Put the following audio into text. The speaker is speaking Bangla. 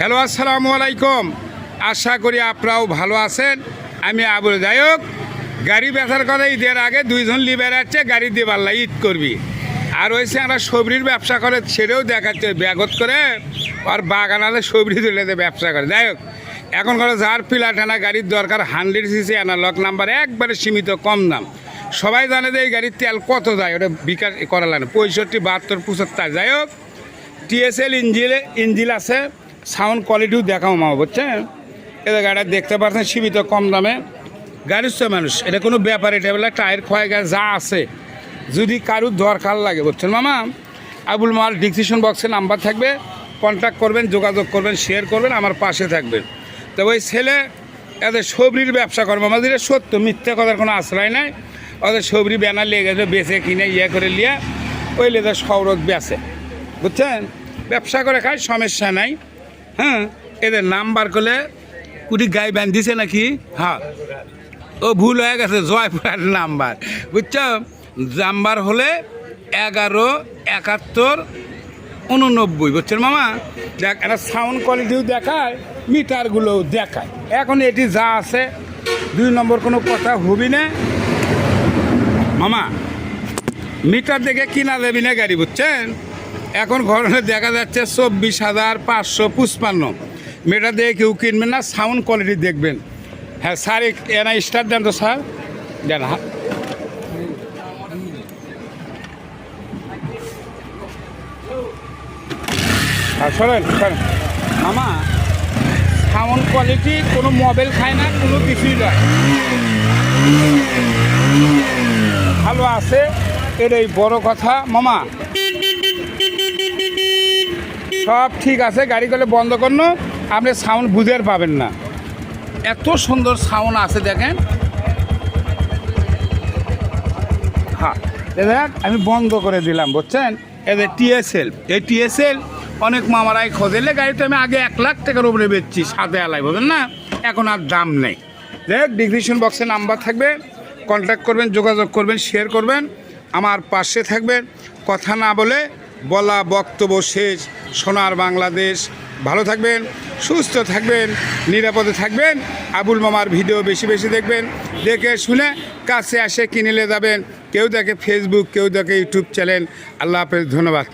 হ্যালো, আসসালামু আলাইকুম। আশা করি আপনারাও ভালো আছেন। আমি আবুল হোক গাড়ি ব্যথার কথা ঈদের আগে দুইজন লিবার আছে, গাড়ি দিয়ে পাল্লা ঈদ করবি। আর হয়েছে আমরা সবরির ব্যবসা করে, সেটাও দেখাচ্ছে, ব্যাগত করে, আর বাগান বাগানালে সবরি তুলে দিয়ে ব্যবসা করে। যাই হোক, এখন করে যার পিলা টানা গাড়ির দরকার হান্ড্রেড সিসি অ্যানালগ নাম্বার একবারে সীমিত, কম দাম। সবাই জানে যে এই গাড়ির তেল কত যায়, ওটা বিকাশ করা লাগে পঁয়ষট্টি, বাহাত্তর, পঁচাত্তর, যাই হোক টিএসএল ইঞ্জিল ইঞ্জিল আছে। সাউন্ড কোয়ালিটিও দেখাও মা, বুঝছেন? এটা গাড়ি দেখতে পাচ্ছেন সীমিত কম দামে। গাড়ির মানুষ, এটা কোনো ব্যাপার, এটা বলে টায়ার ক্ষয় যা আছে। যদি কারুর দরকার লাগে, বুঝছেন মামা? আবুল মাল ডিসিশন বক্সে নাম্বার থাকবে কন্ট্যাক্ট করবেন, যোগাযোগ করবেন শেয়ার করবেন, আমার পাশে থাকবেন। তো ওই ছেলে এদের সবরির ব্যবসা করব আমাদের সত্য, মিথ্যা কথার কোনো আশ্রয় নাই। ওদের সবরি ব্যানার লেগে গেছে, বেছে কিনে ইয়ে করে লিয়ে, ওই লেদের সৌরত বেছে, বুঝছেন? ব্যবসা করে খায়, সমস্যা নাই। হ্যাঁ এদের নাম্বার করলে কুটি গাই বান্ধিছে নাকি? হ্যাঁ ও ভুল হয়ে গেছে জয়পুরের নাম্বার। বুঝছ? নাম্বার হলে এগারো, একাত্তর, উননব্বই। বুঝছেন মামা? দেখ, একটা সাউন্ড কোয়ালিটিও দেখায়, মিটারগুলোও দেখায়। এখন এটি যা আছে, দুই নম্বর কোনো কথা হবি না। মামা, মিটার দেখে কিনা দেবি না গাড়ি, বুঝছেন? এখন ঘরে দেখা যাচ্ছে চব্বিশ হাজার পাঁচশো পুষ্পান্ন মেয়েটা দিয়ে কেউ কিনবেন না, সাউন্ড কোয়ালিটি দেখবেন। হ্যাঁ স্যার এনা স্টার্ট দেন তো, স্যার। দেন হ্যাঁ শোনেন শোনেন মামা, সাউন্ড কোয়ালিটি কোনো মোবাইল খায় না, কোনো কিছুই নয় ভালো আছে, এটাই বড় কথা। মামা সব ঠিক আছে, গাড়ি করলে বন্ধ করুন, আপনি সাউন্ড বুঝে পাবেন না। এত সুন্দর সাউন্ড আছে দেখেন। হ্যাঁ দেখ, আমি বন্ধ করে দিলাম, বুঝছেন? এদের টিএসএল এই টিএসএল অনেক মামারাই খোঁজেলে গাড়িটা আমি আগে এক লাখ টাকার উপরে বেচছি, সাথে আলাই বুঝলেন না? এখন আর দাম নেই। দেখ ডিসক্রিপশন বক্সে নাম্বার থাকবে কন্ট্যাক্ট করবেন, যোগাযোগ করবেন শেয়ার করবেন, আমার পাশে থাকবেন কথা না বলে বলা বক্তব্য শেষ। সোনার বাংলাদেশ। ভালো থাকবেন, সুস্থ থাকবেন, নিরাপদে থাকবেন। আবুল মামার ভিডিও বেশি বেশি দেখবেন। দেখে শুনে কাছে আসে কিনেলে যাবেন। কেউ দেখে ফেসবুক কেউ দেখে ইউটিউব চ্যানেল আল্লাহ হাফেজ, ধন্যবাদ।